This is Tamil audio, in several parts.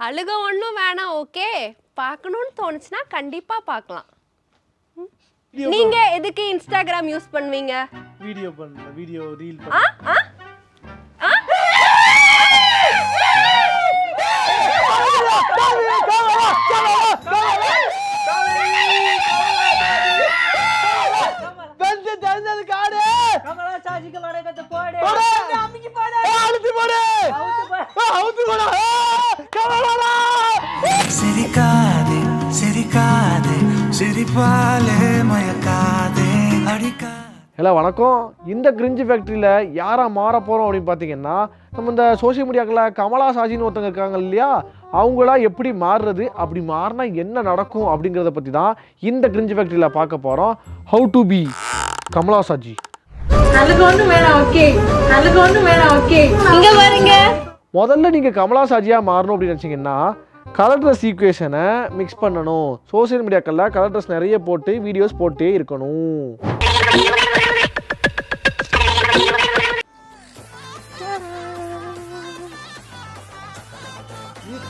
அழுக ஒன்றும் வேணாம் ஓகே பார்க்கணும்னு தோணுச்சுன்னா கண்டிப்பா பார்க்கலாம். நீங்க எதுக்கு இன்ஸ்டாகிராம் யூஸ் பண்ணுவீங்க? வீடியோ பண்ண வீடியோ ரீல் ஆ ஆ? ஆ? வந்து தெரிஞ்சது காடு கமலா சாஜிக்கு வணக்கத்தை சிரிக்காதே சிரிப்பாலே மயக்காதே அடிக்கா ஹலோ வணக்கம். இந்த கிரிஞ்சு ஃபேக்ட்ரியில் யாரா மாற போகிறோம் அப்படின்னு பார்த்தீங்கன்னா நம்ம இந்த சோஷியல் மீடியாக்களில் கமலா சாஜின்னு ஒருத்தங்க இருக்காங்க இல்லையா? அவங்களா எப்படி மாறுறது அப்படி மாறினா என்ன நடக்கும் அப்படிங்கிறத பற்றி தான் இந்த கிரிஞ்சு ஃபேக்ட்ரியில் பார்க்க போகிறோம் how to be Kamala Saji. அழுக ஒண்ணும் வேணாம் ஓகே அழுக ஒண்ணும் வேணாம் ஓகே இங்க பாருங்க. முதல்ல நீங்கள் கமலா சாஜியாக மாறணும் அப்படின்னு நினச்சிங்கன்னா கலர் ட்ரெஸ் ஈக்குவேஷனை மிக்ஸ் பண்ணணும். சோஷியல் மீடியாக்களில் கலர் ட்ரெஸ் நிறைய போட்டு வீடியோஸ் போட்டே இருக்கணும்.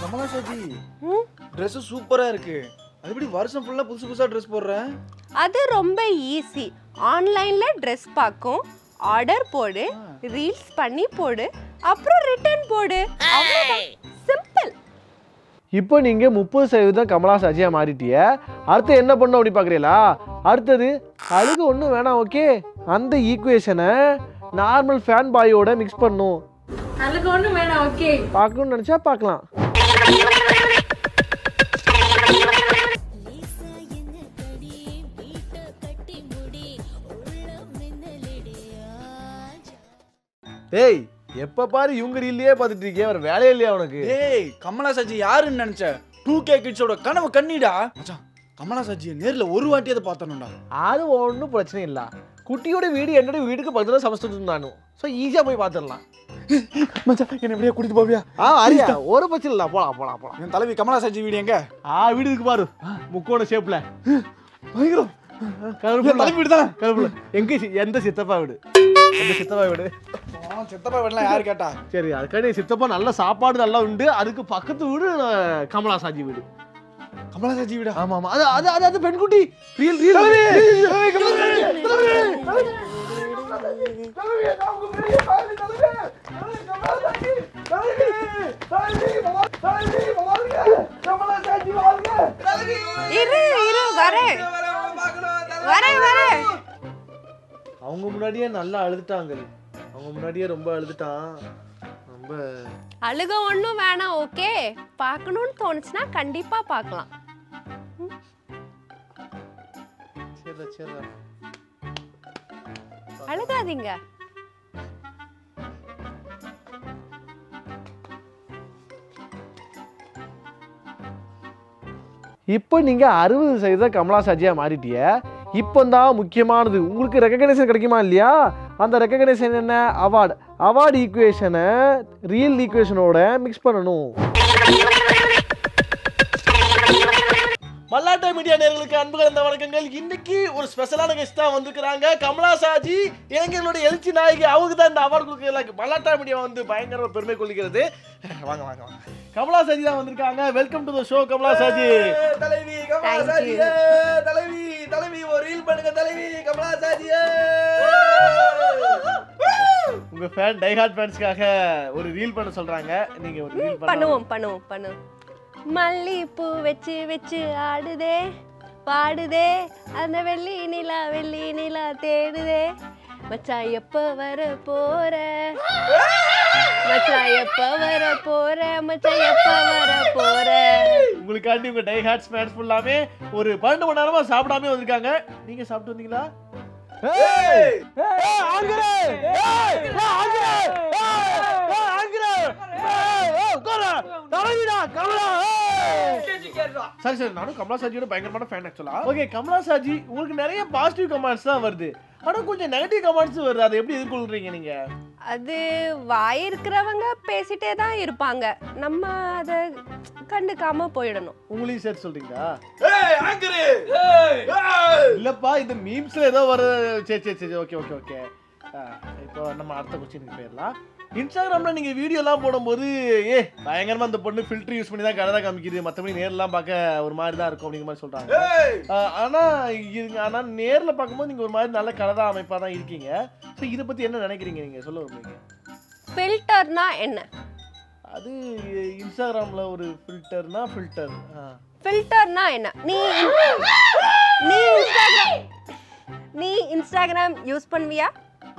கமலா ம்? Dress சூப்பரா இருக்கு. அது எப்படி வருஷம் ஃபுல்லா புதுசு புதுசா ட்ரெஸ் போடுற? அது ரொம்ப ஈஸி ஆன்லைன்ல ட்ரெஸ் பார்க்கும் ஆர்டர் போடு. ரீல்ஸ் பண்ணி போடு. அப்புறம் ரிட்டர்ன் போடு. அவ்வளவுதான். இப்போ நீங்கள் முப்பது சதவீதம் கமலா சாஜியாக மாறிட்டிய. அடுத்து என்ன பண்ணும் அப்படி பார்க்குறீங்களா அடுத்தது அழுகு ஒன்றும் வேணாம் ஓகே? அந்த ஈக்குவேஷனை நார்மல் ஃபேன் பாயோட மிக்ஸ் பண்ணும். அழுக ஒண்ணும் வேணாம் ஓகே? பார்க்கணும்னு நினச்சா பார்க்கலாம். ஏய் எப்போ பாரு இவங்க ரீல்லையே பார்த்துட்டு இருக்கியே அவர் வேலையே இல்லையா உனக்கு? ஏய் கமலா சாஜி யாருன்னு நினைச்ச? டூ கே கிட்ஸோட கனவு கண்ணிடா? மச்சான் கமலா சாஜியை நேர்ல ஒரு வாட்டி அதை பார்த்தனும்டா அது ஒன்றும் பிரச்சனை இல்லை. குட்டியோட வீடு என்னோட வீட்டுக்கு பக்கத்தில் சமைச்சிட்டு இருந்தானு. ஸோ ஈஸியாக போய் பார்த்துடலாம். மச்சான் என்ன எப்படியா கூட்டிட்டு போவியா? ஆ அரியா ஒரு பிரச்சனை இல்லை. போலாம் போலாம் போலாம். என் தலைவி கமலா சாஜி வீடு எங்க? ஆ வீடு இருக்கு பாரு. முக்கோண ஷேப்ல பயங்கரம் கருப்புல என் தலைவி வீடு தானே கருப்புல எங்க எந்த சித்தப்பா வீடு? எந்த சித்தப்பா வீடு? சித்தப்பா வீடுலாம் யாரு கேட்டா? சரி அதுக்காண்டி சித்தப்பா நல்ல சாப்பாடு நல்லா உண்டு. அதுக்கு பக்கத்து வீடு கமலா சாஜி வீடு. கமலா சாஜி வீடா? ஆமா ஆமா. அது அது அது அது பெண்குட்டி. ரியல் ரியல் இரு இரு வரேன் வரேன் வரேன் அவங்க முன்னாடியே நல்லா அழுதுட்டாங்க அவங்க முன்னாடியே ரொம்ப அழுதுட்டான். ரொம்ப அழுக ஒன்றும் வேணாம் ஓகே? பார்க்கணும்னு தோணுச்சுன்னா கண்டிப்பா பார்க்கலாம். அழுகாதீங்க. இப்போ நீங்க அறுபது சதவீதம் கமலா சாஜியா மாறிட்டிய. இப்போ தான் முக்கியமானது. உங்களுக்கு ரெக்கக்னேஷன் கிடைக்குமா இல்லையா? அந்த ரெக்கக்னேஷன் என்ன? அவார்டு அவார்டு ஈக்குவேஷனை ரியல் ஈக்குவேஷனோட மிக்ஸ் பண்ணணும். மல்லாட்டா மீடியா நேர்களுக்கு அன்பு கலந்த வணக்கங்கள். இன்னைக்கு ஒரு ஸ்பெஷலான கெஸ்டா வந்திருக்கிறாங்க. கமலா சாஜி இளைஞர்களுடைய எழுச்சி நாயகி. அவங்க தான் இந்த அவார்டு கொடுக்கல மல்லாட்டா மீடியா வந்து பயங்கர பெருமை கொள்கிறது. வாங்க வாங்க வாங்க. கமலா சாஜி தான் வந்திருக்காங்க. Welcome to the show Kamala Saji. தலைவி கமலா சாஜி தலைவி தலைவி ஒரு ரீல் பண்ணுங்க தலைவி கமலா சாஜி. உங்க ஃபேன் டைஹார்ட் ஃபேன்ஸ்க்காக ஒரு ரீல் பண்ண சொல்றாங்க. நீங்க ஒரு ரீல் பண்ணுவோம் பண்ணுவோம் பண்ணுவோம். மல்லிப்பூ வச்சு வச்சு ஆடுதே பாடுதே அந்த வெள்ளி நிலா வெள்ளி நிலா தேடுதே. மச்சான் எப்ப வர போற? மச்சான் எப்ப வர போற மச்சான் எப்ப வர போற. உங்களுக்காண்டி உங்க டைஹார்ட் ஃபேன்ஸ் ஃபுல்லாமே ஒரு பன்னெண்டு மணி நேரமா சாப்பிடாம வந்திருக்காங்க. நீங்க சாப்பிட்டு வந்தீங்களா? சரி சரி நானும் கமலா சாஜியோட பயங்கரமான ஃபேன் ஆக்சுவலா ஓகே கமலா சாஜி உங்களுக்கு நிறைய பாசிட்டிவ் கமெண்ட்ஸ் தான் வருது. ஆனா கொஞ்சம் நெகட்டிவ் கமெண்ட்ஸ் வருது. அதை எப்படி எதிர்கொள்றீங்க நீங்க? அது வாய் இருக்கிறவங்க பேசிட்டே தான் இருப்பாங்க. நம்ம அதை கண்டுக்காம போயிடணும். உங்களையும் சேர்த்து சொல்றீங்களா? ஏய் ஆங்கரு ஏய்! ஏய். இல்லப்பா இந்த மீம்ஸ்ல ஏதோ வர சரி சரி சரி ஓகே ஓகே ஓகே இப்போ நம்ம அடுத்த கொஸ்டினுக்கு போயிடலாம். இன்ஸ்டாகிராம்ல நீங்க வீடியோ எல்லாம் போடும்போது ஏ பயங்கரமா அந்த பொண்ணு ஃபில்டர் யூஸ் பண்ணி தான் கலரா காமிக்குது மத்தபடி நேர்லாம் பார்க்க ஒரு மாதிரி தான் இருக்கும் அப்படிங்கிற மாதிரி சொல்றாங்க. ஆஹ் ஆனா இருங்க ஆனா நேர்ல பார்க்கும்போது நீங்க ஒரு மாதிரி நல்ல கலரா அமைப்பா தான் இருக்கீங்க. ஸோ இதை பத்தி என்ன நினைக்கிறீங்க நீங்க? சொல்ல விரும்புறீங்க? ஃபில்டர்னா என்ன? அது இன்ஸ்டாகிராம்ல ஒரு ஃபில்டர்னா ஃபில்டர் ஃபில்டர்னா என்ன? நீ நீ இன்ஸ்டாகிராம் நீ இன்ஸ்டாகிராம் யூஸ் பண்ணுவியா?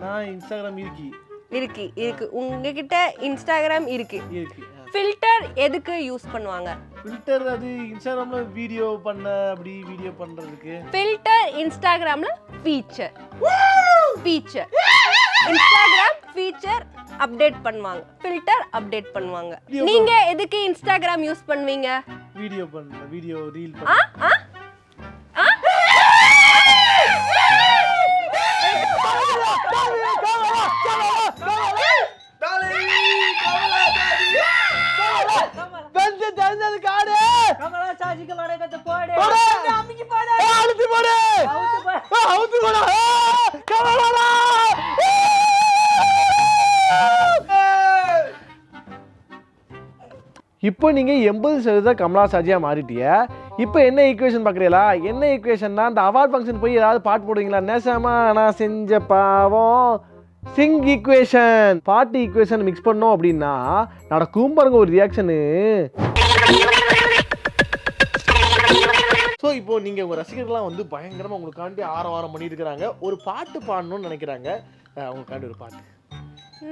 நான் இன்ஸ்டாகிராம் இருக்கி. இருக்கு இருக்கு. உங்ககிட்ட இன்ஸ்டாகிராம் இருக்கு. இருக்கு ஃபில்டர் எதுக்கு யூஸ் பண்ணுவாங்க? ஃபில்டர் அது இன்ஸ்டாகிராம்ல வீடியோ பண்ண அப்படி வீடியோ பண்றதுக்கு. ஃபில்டர் இன்ஸ்டாகிராம்ல feature feature Instagram feature update பண்ணுவாங்க. ஃபில்டர் அப்டேட் பண்ணுவாங்க. நீங்க எதுக்கு இன்ஸ்டாகிராம் யூஸ் பண்ணுவீங்க? வீடியோ பண்ண வீடியோ ரீல் ஆ ஆ? வந்து தெரிஞ்சது காடு கமலா சாஜிக்கு வணக்கத்தை போடு போடு. அம்மிக்கு போடு அழுத்தி போடு அவுத்து போடு அவுத்து போடு கமலாடா இப்போ நீங்கள் எண்பது சதவீதம் கமலா சாஜியா மாறிட்டிய இப்போ என்ன ஈக்குவேஷன் பார்க்குறீங்களா என்ன ஈக்குவேஷன்னா அந்த அவார்ட் ஃபங்க்ஷன் போய் ஏதாவது பாட்டு போடுவீங்களா நேசமா நான் செஞ்ச பாவம் சிங் ஈக்குவேஷன் பாட்டு ஈக்குவேஷன் மிக்ஸ் பண்ணோம் அப்படின்னா நடக்கும் பாருங்க ஒரு ரியாக்ஷனு ஸோ இப்போ நீங்கள் உங்கள் ரசிகர்கள்லாம் வந்து பயங்கரமாக உங்களுக்காண்டி ஆரவாரம் பண்ணிட்டு இருக்கிறாங்க ஒரு பாட்டு பாடணும்னு நினைக்கிறாங்க. அவங்களுக்காண்டி ஒரு பாட்டு.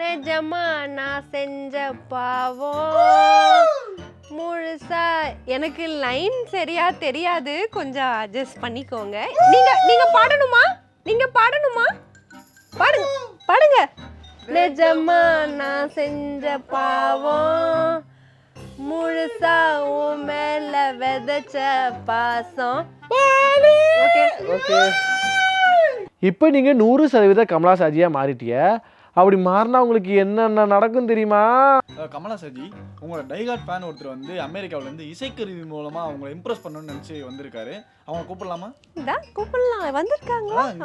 நிஜமா நான் செஞ்ச பாவம். முழுசா எனக்கு லைன் சரியா தெரியாது. கொஞ்சம் அட்ஜஸ்ட் பண்ணிக்கோங்க. நீங்க நீங்க பாடணுமா? நீங்க பாடணுமா? பாடுங்க. பாடுங்க. நிஜமா நான் செஞ்ச பாவம். முழுசா உன் மேல விதைச்ச பாசம். ஓகே. ஓகே. இப்போ நீங்கள் நூறு சதவீத கமலா சாஜியாக மாறிட்டிய. அப்படி மாறினா உங்களுக்கு என்னென்ன நடக்கும் தெரியுமா? அஹ் கமலா சஜி உங்களோட டைகாட் ஃபேன் ஒருத்தர் வந்து அமெரிக்காவுல இருந்து இசைக்கருவி மூலமா அவங்களை இம்ப்ரெஸ் பண்ணணும்னு நினைச்சு வந்திருக்காரு. அவங்க கூப்பிடலாமா? கூப்பிடலாம். வந்திருக்காங்களா?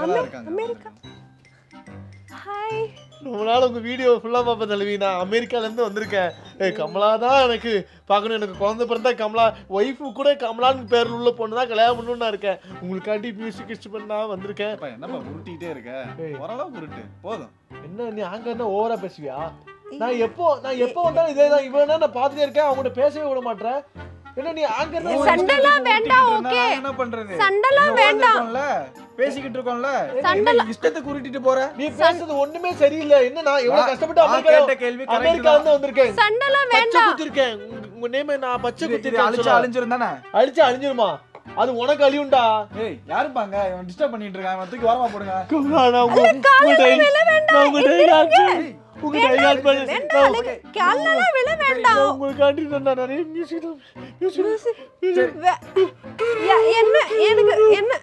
அமெரிக்கா. ஹாய் ரொம்ப நாள் உங்கள் வீடியோ ஃபுல்லாக பார்ப்பேன் தலைவி நான் அமெரிக்காலேருந்து வந்திருக்கேன். ஏ கமலா தான் எனக்கு பார்க்கணும். எனக்கு குழந்தை பிறந்தா கமலா ஒய்ஃபு கூட கமலான்னு பேர் உள்ள பொண்ணு தான் கல்யாணம் பண்ணணும்னு நான் இருக்கேன். உங்களுக்காண்டி மியூசிக் இன்ஸ்ட்ருமெண்ட் நான் வந்திருக்கேன். என்னப்பா உருட்டிக்கிட்டே இருக்க? ஏய். ஓரளவுக்கு உருட்டு. போதும். என்ன நீ அங்கே என்ன ஓவரா பேசுவியா? நான் எப்போ நான் எப்போ வந்தாலும் இதே தான். இவன் நான் பார்த்துட்டே இருக்கேன். அவங்கள்ட்ட பேசவே விட மாட்டேன். என்ன நீ இருந்து சண்டைலாம் வேண்டாம், okay. என்ன பண்றது? சண்டைலாம் இங்க வேண்டாம். உட்கார்ந்திருக்கோம்ல, பேசிக்கிட்டு இருக்கோம்ல. இஷ்டத்துக்கு உருட்டிட்டு போற? நீ பேசுறது ஒண்ணுமே சரியில்லை. என்ன நான் எவ்வளவு கஷ்டப்பட்டு அமெரிக்கா கேட்ட கேள்வி அமெரிக்கா. இருந்து வந்திருக்கேன். சண்டைலாம் பச்சை வேண்டாம். குத்திருக்கேன். உங்க- நேம நான் பச்சை குத்திருக்கேன் அழிச்சு. அழிஞ்சிருந்தானே அழிச்சு அழிஞ்சிருமா? அது உனக்கு அழியும்டா. ஏய் யாருப்பாங்க இவன் டிஸ்டர்ப் பண்ணிட்டு இருக்கான். இவன் தூக்கி ஓரமா போடுங்க. உங்க டைலாக் பண்ண கால்லாம் விழ வேண்டாம். உங்களுக்காண்டி நான் நிறைய மியூசிக் மியூசிக் என்ன? எனக்கு என்ன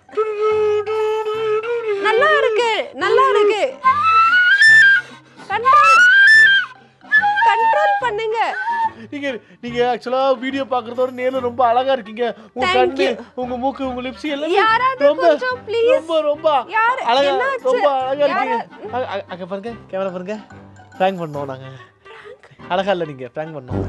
நல்லா இருக்கு நல்லா இருக்கு. கண்ட்ரோல் கண்ட்ரோல் பண்ணுங்க. நீங்க நீங்க ஆக்சுவலா வீடியோ பாக்குறதோட நேர்ல ரொம்ப அழகா இருக்கீங்க. உங்க கண்ணு. உங்க மூக்கு உங்க லிப்ஸ் எல்லாமே ரொம்ப ரொம்ப ரொம்ப அழகா ரொம்ப அழகா இருக்கீங்க. அங்க பாருங்க கேமரா பாருங்க. பிராங்க் பண்ணோம் நாங்க. அழகா இல்ல நீங்க பிராங்க் பண்ணோம்